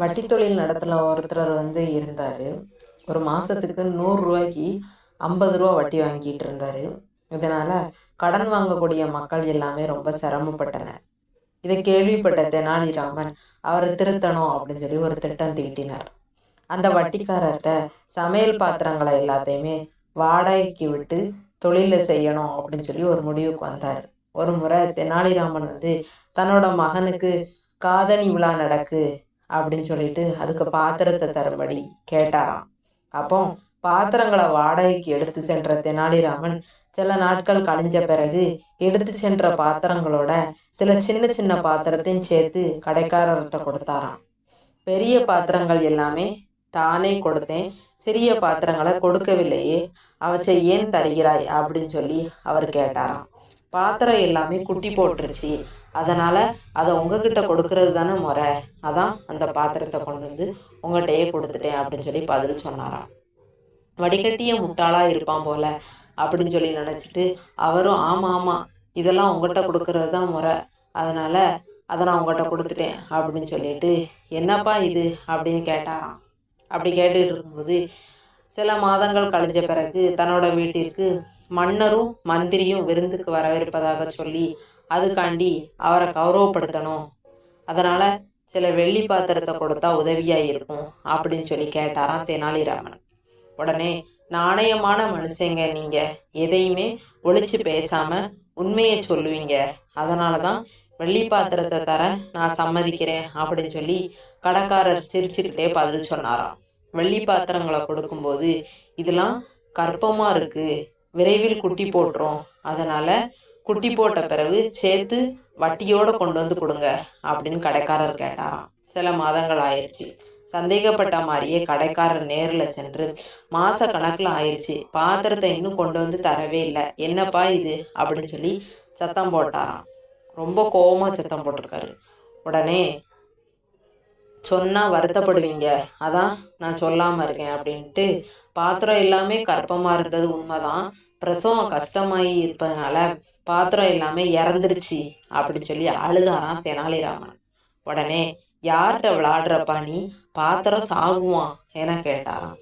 வட்டி தொழில் நடத்துல ஒருத்தர் வந்து இருந்தார். ஒரு மாதத்துக்கு நூறுரூவாய்க்கு ஐம்பது ரூபா வட்டி வாங்கிட்டு இருந்தார். இதனால் கடன் வாங்கக்கூடிய மக்கள் எல்லாமே ரொம்ப சிரமப்பட்டனர். இதை கேள்விப்பட்ட தெனாலிராமன் அவரை திருத்தணும் அப்படின்னு சொல்லி ஒரு திட்டம் தீட்டினார். அந்த வட்டிக்காரர்கிட்ட சமையல் பாத்திரங்களை எல்லாத்தையுமே வாடகைக்கு விட்டு தொழிலை செய்யணும் அப்படின்னு சொல்லி ஒரு முடிவுக்கு வந்தார். ஒரு முறை தெனாலிராமன் வந்து தன்னோட மகனுக்கு காதணி விழா நடக்கு அப்படின்னு சொல்லிட்டு அதுக்கு பாத்திரத்தை தரும்படி கேட்டாராம். அப்போ பாத்திரங்களை வாடகைக்கு எடுத்து சென்ற தெனாலிராமன் சில நாட்கள் கழிஞ்ச பிறகு எடுத்து சென்ற பாத்திரங்களோட சில சின்ன சின்ன பாத்திரத்தையும் சேர்த்து கடைக்காரர்கிட்ட கொடுத்தாராம். பெரிய பாத்திரங்கள் எல்லாமே தானே கொடுத்தேன். சிறிய பாத்திரங்களை கொடுக்கவில்லையே. அவற்றை ஏன் தருகிறாய் அப்படின்னு சொல்லி அவர் கேட்டாராம். பாத்திரம் எல்லாமே குட்டி போட்டுருச்சு. அதனால் அதை உங்ககிட்ட கொடுக்கறது தானே முறை. அதான் அந்த பாத்திரத்தை கொண்டு வந்து உங்கள்கிட்டயே கொடுத்துட்டேன் அப்படின்னு சொல்லி பதில் சொன்னாராம். வடிகட்டிய முட்டாளாக இருப்பான் போல அப்படின்னு சொல்லி நினச்சிட்டு அவரும் ஆமாம் ஆமாம் இதெல்லாம் உங்கள்கிட்ட கொடுக்கறது தான் முறை. அதனால் அதை நான் உங்கள்கிட்ட கொடுத்துட்டேன் அப்படின்னு சொல்லிட்டு என்னப்பா இது? அப்படின்னு கேட்டாராம். அப்படி கேட்டுக்கிட்டு இருக்கும்போது சில மாதங்கள் கழிஞ்ச பிறகு தன்னோட வீட்டிற்கு மன்னரும் மந்திரியும் விருந்துக்கு வரவிருப்பதாக சொல்லி அதுக்காண்டி அவரை கௌரவப்படுத்தணும். அதனால் சில வெள்ளி பாத்திரத்தை கொடுத்தா உதவியாக இருக்கும் அப்படின்னு சொல்லி கேட்டாராம் தெனாலிராமன். உடனே நாணயமான மனுஷங்க நீங்கள் எதையுமே ஒழிச்சு பேசாமல் உண்மையை சொல்லுவீங்க. அதனாலதான் வெள்ளி பாத்திரத்தை தர நான் சம்மதிக்கிறேன் அப்படின்னு சொல்லி கடைக்காரர் சிரிச்சுக்கிட்டே பதில் சொன்னாராம். வெள்ளி பாத்திரங்களை கொடுக்கும்போது இதெல்லாம் கற்பமா இருக்குது விரைவில் குட்டி போட்டுரும் அதனால் குட்டி போட்ட பிறகு சேர்த்து வட்டியோடு கொண்டு வந்து கொடுங்க அப்படின்னு கடைக்காரர் கேட்டாராம். சில மாதங்கள் ஆயிடுச்சு சந்தேகப்பட்ட மாதிரியே கடைக்காரர் நேரில் சென்று மாத கணக்கில் ஆயிடுச்சு பாத்திரத்தை இன்னும் கொண்டு வந்து தரவே இல்லை. என்னப்பா இது? அப்படின்னு சொல்லி சத்தம் போட்டாராம். ரொம்ப கோபமாக சத்தம் போட்டிருக்காரு. உடனே சொன்னால் வருத்தப்படுவீங்க. அதான் நான் சொல்லாமல் இருக்கேன் அப்படின்ட்டு பாத்திரம் எல்லாமே கற்பமாக இருந்தது உண்மைதான். பிரசவம் கஷ்டமாகி இருப்பதனால பாத்திரம் எல்லாமே இறந்துருச்சு அப்படின்னு சொல்லி அழுதாராம் தெனாலிராமன். உடனே யார்கிட்ட விளாடுறப்பா நீ? பாத்திரம் சாகுவான் என கேட்டாராம்.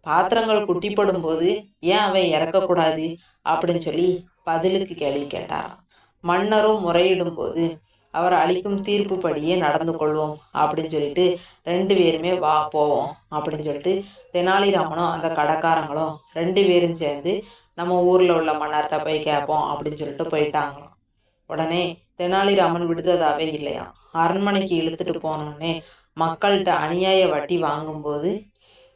பாத்திரங்கள் குட்டிப்படும் போது ஏன் அவன் இறக்கக்கூடாது? அப்படின்னு சொல்லி பதிலுக்கு கேள்வி கேட்டாராம். மன்னரும் முறையிடும் போது அவர் அளிக்கும் தீர்ப்புப்படியே நடந்து கொள்வோம் அப்படின்னு சொல்லிட்டு ரெண்டு பேருமே வா போவோம் அப்படின்னு சொல்லிட்டு தெனாலிராமனும் அந்த கடைக்காரங்களும் ரெண்டு பேரும் சேர்ந்து நம்ம ஊரில் உள்ள மன்னர்கிட்ட போய் கேட்போம் அப்படின்னு சொல்லிட்டு போயிட்டாங்களாம். உடனே தெனாலிராமன் விடுததாவே இல்லையா? அரண்மனைக்கு இழுத்துட்டு போனோடனே மக்கள்கிட்ட அநியாய வட்டி வாங்கும்போது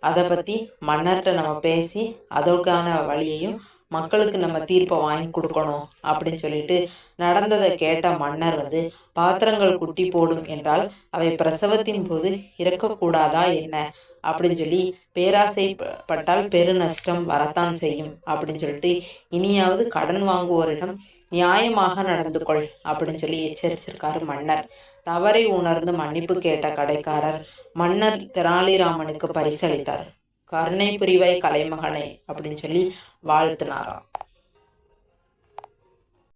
அதை பற்றி மன்னர்கிட்ட நம்ம பேசி அதற்கான வழியையும் மக்களுக்கு நம்ம தீர்ப்பை வாங்கி கொடுக்கணும் அப்படின்னு சொல்லிட்டு நடந்ததை கேட்ட மன்னர் வந்து பாத்திரங்கள் குட்டி போடும் என்றால் அவை பிரசவத்தின் போது இறக்கக்கூடாதா என்ன? அப்படின்னு சொல்லி பேராசைப்பட்டால் பெரு நஷ்டம் வரத்தான் செய்யும் அப்படின்னு சொல்லிட்டு இனியாவது கடன் வாங்குவோரிடம் நியாயமாக நடந்து கொள் அப்படின்னு சொல்லி எச்சரிச்சிருக்காரு மன்னர். தவறை உணர்ந்து மன்னிப்பு கேட்ட கடைக்காரர் மன்னர் தெனாலிராமனுக்கு பரிசளித்தார். கருணை புரிவாய் கலைமகனை அப்படின்னு சொல்லி வாழ்த்தினாராம்.